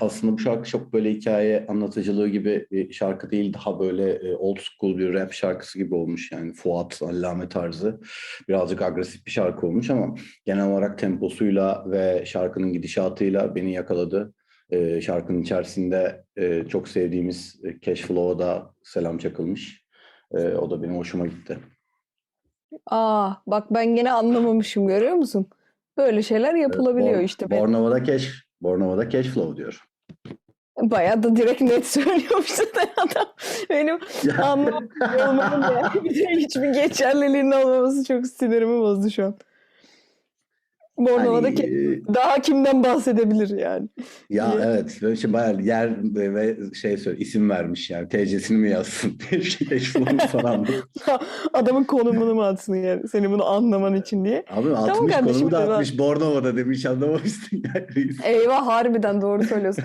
Aslında bu şarkı çok böyle hikaye anlatıcılığı gibi bir şarkı değil. Daha böyle e, old school bir rap şarkısı gibi olmuş. Yani Fuat, Allame tarzı. Birazcık agresif bir şarkı olmuş ama genel olarak temposuyla ve şarkının gidişatıyla beni yakaladı. E, şarkının içerisinde e, çok sevdiğimiz Cash Flow'a da selam çakılmış. O da benim hoşuma gitti. Aa, bak ben gene anlamamışım görüyor musun? Böyle şeyler yapılabiliyor işte. Bornova'da Cash, Bornova'da Cash Flow diyor. Bayağı da direkt net söylüyormuş zaten adam. Benim anlamadığım yani. Bir de hiçbir geçerliliğinin olmaması çok sinirimi bozdu şu an. Bornova'da Hani, ke- e, daha kimden bahsedebilir yani? Ya diye. evet böyle şey bayağı yer ve şey söyle isim vermiş yani TC'sini mi yazsın Cash Flow'u falan. Adamın konumunu mu atsın yani seni bunu anlaman için diye. Abi atmış kardeşim, konumu da atmış Bornova'da demiş anlamamışsın yani. Eyvah harbiden doğru söylüyorsun.